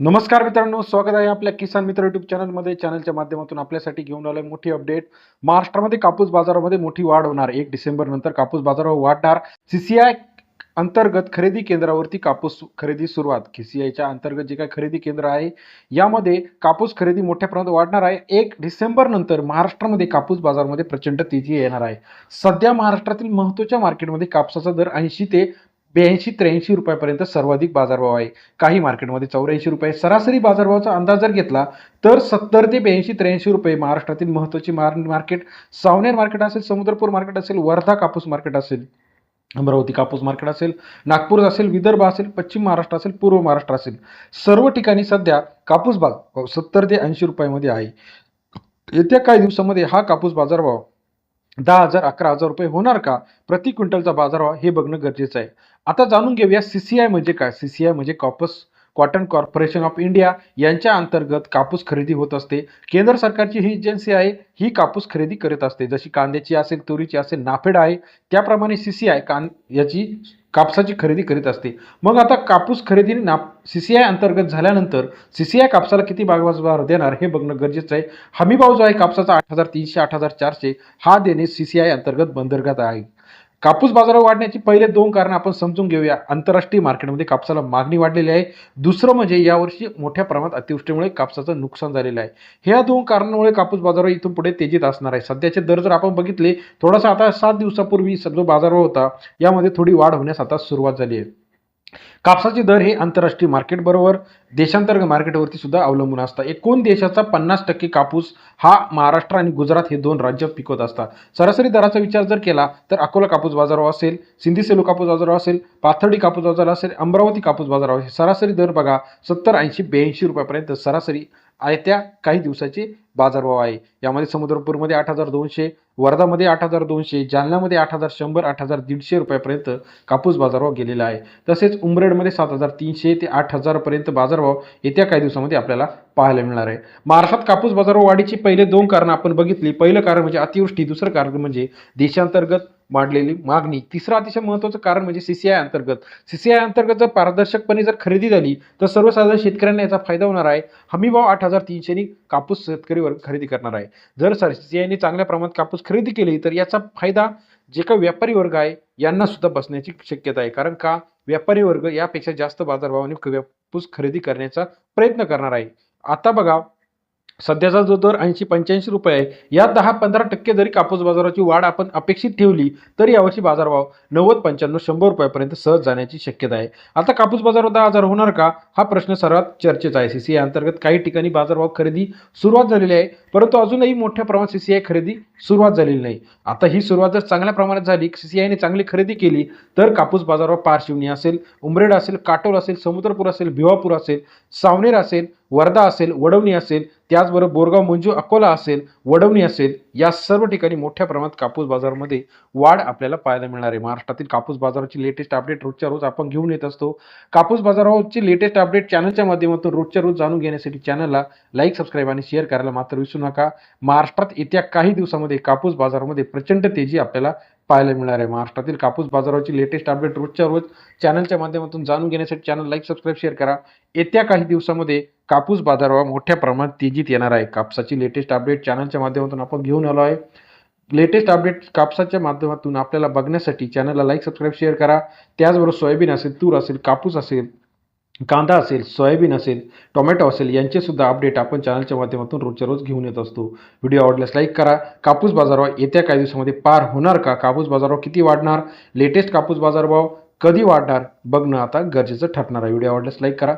नमस्कार मित्रांनो स्वागत आहे आपल्या किसान मित्र युट्यूब चॅनलमध्ये चॅनलच्या माध्यमातून आपल्यासाठी घेऊन आलोय मोठी अपडेट महाराष्ट्रामध्ये कापूस बाजारामध्ये मोठी वाढ होणार. एक डिसेंबर नंतर कापूस बाजारावर वाढणार. सीसीआय अंतर्गत खरेदी केंद्रावरती कापूस खरेदी सुरुवात. सीसीआयच्या अंतर्गत जे काही खरेदी केंद्र आहे यामध्ये कापूस खरेदी मोठ्या प्रमाणात वाढणार आहे. एक डिसेंबर नंतर महाराष्ट्रामध्ये कापूस बाजारामध्ये प्रचंड तेजी येणार आहे. सध्या महाराष्ट्रातील महत्त्वाच्या मार्केटमध्ये कापसाचा दर ऐंशी ते ब्याऐंशी त्र्याऐंशी रुपयापर्यंत सर्वाधिक बाजारभाव आहे. काही मार्केटमध्ये चौऱ्याऐंशी रुपये सरासरी बाजारभावाचा अंदाज जर घेतला तर सत्तर ते ब्याऐंशी त्र्याऐंशी रुपये महाराष्ट्रातील महत्त्वाची मार मार्केट. सावनेर मार्केट असेल समुद्रपूर मार्केट असेल वर्धा कापूस मार्केट असेल अमरावती कापूस मार्केट असेल नागपूर असेल विदर्भ असेल पश्चिम महाराष्ट्र असेल पूर्व महाराष्ट्र असेल. सर्व ठिकाणी सध्या कापूस बाग सत्तर ते ऐंशी रुपयामध्ये आहे. येत्या काही दिवसामध्ये हा कापूस बाजारभाव दहा हजार अकरा हजार रुपये होणार का? प्रति क्विंटलचा बाजारभाव हे बघणं गरजेचं आहे. आता जाणून घेऊया सी सी आय म्हणजे काय? सी सी आय म्हणजे कॉपस कॉटन कॉर्पोरेशन ऑफ इंडिया यांच्या अंतर्गत कापूस खरेदी होत असते. केंद्र सरकारची ही एजन्सी आहे ही कापूस खरेदी करत असते. जशी कांद्याची असेल तुरीची असेल नाफेड आहे त्याप्रमाणे सी सी आय कां याची कापसाची खरेदी करीत असते. मग आता कापूस खरेदी ना सी सी आय अंतर्गत झाल्यानंतर सी सी आय कापसाला किती भागबाजार देणार हे बघणं गरजेचं आहे. हमीभाव जो आहे कापसाचा आठ हजार तीनशे आठ हजार चारशे हा देणे सी सी आय अंतर्गत बंदरगात आहे. कापूस बाजारावर वाढण्याची पहिले दोन कारणं आपण समजून घेऊया. आंतरराष्ट्रीय मार्केटमध्ये कापसाला मागणी वाढलेली आहे. दुसरं म्हणजे यावर्षी मोठ्या प्रमाणात अतिवृष्टीमुळे कापसाचं नुकसान झालेलं आहे. ह्या दोन कारणामुळे कापूस बाजारावर इथून पुढे तेजीत असणार आहे. सध्याचे दर जर आपण बघितले थोडासा आता सात दिवसापूर्वी जो बाजारभाव होता यामध्ये थोडी वाढ होण्यास आता सुरुवात झाली आहे. कापसाचे दर हे आंतरराष्ट्रीय मार्केटबरोबर देशांतर्गत मार्केटवरती सुद्धा अवलंबून असतात. एकूण देशाचा पन्नास टक्के कापूस हा महाराष्ट्र आणि गुजरात हे दोन राज्य पिकवत असतात. सरासरी दराचा विचार जर केला तर अकोला कापूस बाजारावर असेल सिंधी सेलू कापूस बाजारावर असेल पाथर्डी कापूस बाजार असेल अमरावती कापूस बाजारावर असेल सरासरी दर बघा सत्तर ऐंशी ब्याऐंशी रुपयापर्यंत सरासरी आयत्या काही दिवसाचे बाजारभाव आहे. यामध्ये समुद्रपूरमध्ये आठ हजार दोनशे वर्धामध्ये आठ हजार दोनशे जालन्यामध्ये आठ हजार शंभर आठ हजार दीडशे रुपयापर्यंत कापूस बाजारभाव गेलेला आहे. तसेच उमरेडमध्ये सात हजार तीनशे ते आठ हजारपर्यंत बाजारभाव येत्या काही दिवसामध्ये आपल्याला पाहायला मिळणार आहे. महाराष्ट्रात कापूस बाजारभाव वाढीची पहिले दोन कारणं आपण बघितली. पहिलं कारण म्हणजे अतिवृष्टी. दुसरं कारण म्हणजे देशांतर्गत वाढलेली मागणी. तिसरं अतिशय महत्त्वाचं कारण म्हणजे सी सी आय अंतर्गत. सी सी आय अंतर्गत जर पारदर्शकपणे जर खरेदी झाली तर सर्वसाधारण शेतकऱ्यांना याचा फायदा होणार आहे. हमीभाव आठ हजार तीनशेनी कापूस शेतकरी वर्ग खरेदी करणार आहे. जर सर सी सी आयने चांगल्या प्रमाणात कापूस खरेदी केली तर याचा फायदा जे काही व्यापारी वर्ग आहे यांना सुद्धा बसण्याची शक्यता आहे. कारण का? व्यापारी वर्ग यापेक्षा जास्त बाजारभावाने कापूस खरेदी करण्याचा प्रयत्न करणार आहे. आता बघा सध्याचा जो दर ऐंशी पंच्याऐंशी रुपये आहे या दहा पंधरा टक्के जरी कापूस बाजाराची वाढ आपण अपेक्षित ठेवली तरी यावर्षी बाजारभाव नव्वद पंच्याण्णव शंभर रुपयापर्यंत सहज जाण्याची शक्यता आहे. आता कापूस बाजार दहा हजार होणार का? हा प्रश्न सर्वात चर्चेचा आहे. सी सी आय अंतर्गत काही ठिकाणी बाजारभाव खरेदी सुरुवात झालेली आहे परंतु अजूनही मोठ्या प्रमाणात सी सी आय खरेदी सुरुवात झालेली नाही. आता ही सुरुवात जर चांगल्या प्रमाणात झाली सी सी आयने चांगली खरेदी केली तर कापूस बाजारावर पारशिवणी असेल उमरेड असेल काटोल असेल समुद्रपूर असेल भिवापूर असेल सावनेर असेल वर्धा असेल वडवणी असेल त्याचबरोबर बोरगाव मंजू अकोला असेल वडवणी असेल या सर्व ठिकाणी मोठ्या प्रमाणात कापूस बाजारामध्ये वाढ आपल्याला पाहायला मिळणार आहे. महाराष्ट्रातील कापूस बाजाराची लेटेस्ट अपडेट रोजच्या रोज आपण घेऊन येत असतो. कापूस बाजारावरची लेटेस्ट अपडेट चॅनलच्या माध्यमातून रोजच्या रोज जाणून घेण्यासाठी चॅनलला लाईक सबस्क्राईब आणि शेअर करायला मात्र विसरू नका. महाराष्ट्रात येत्या काही दिवसामध्ये कापूस बाजारामध्ये प्रचंड तेजी आपल्याला पाहायला मिळणार आहे. महाराष्ट्रातील कापूस बाजाराची लेटेस्ट अपडेट रोजच्या रोज चॅनलच्या माध्यमातून जाणून घेण्यासाठी चॅनल लाईक सबस्क्राईब शेअर करा. येत्या काही दिवसामध्ये कापूस बाजारावर मोठ्या प्रमाणात तेजीत येणार आहे. कापसाची लेटेस्ट अपडेट चॅनलच्या माध्यमातून आपण घेऊन आलो आहे. लेटेस्ट अपडेट कापसाच्या माध्यमातून आपल्याला बघण्यासाठी चॅनलला लाईक सबस्क्राईब शेअर करा. त्याचबरोबर सोयाबीन असेल तूर असेल कापूस असेल कांदा असेल सोयाबीन असेल टोमॅटो असेल यांचेसुद्धा अपडेट आपण चॅनलच्या माध्यमातून रोजच्या रोज घेऊन येत असतो. व्हिडिओ आवडल्यास लाईक करा. कापूस बाजारभाव येत्या काही दिवसामध्ये पार होणार का? कापूस बाजारभाव किती वाढणार? लेटेस्ट कापूस बाजारभाव कधी वाढणार? बघणं आता गरजेचं ठरणार आहे. व्हिडिओ आवडल्यास लाईक करा.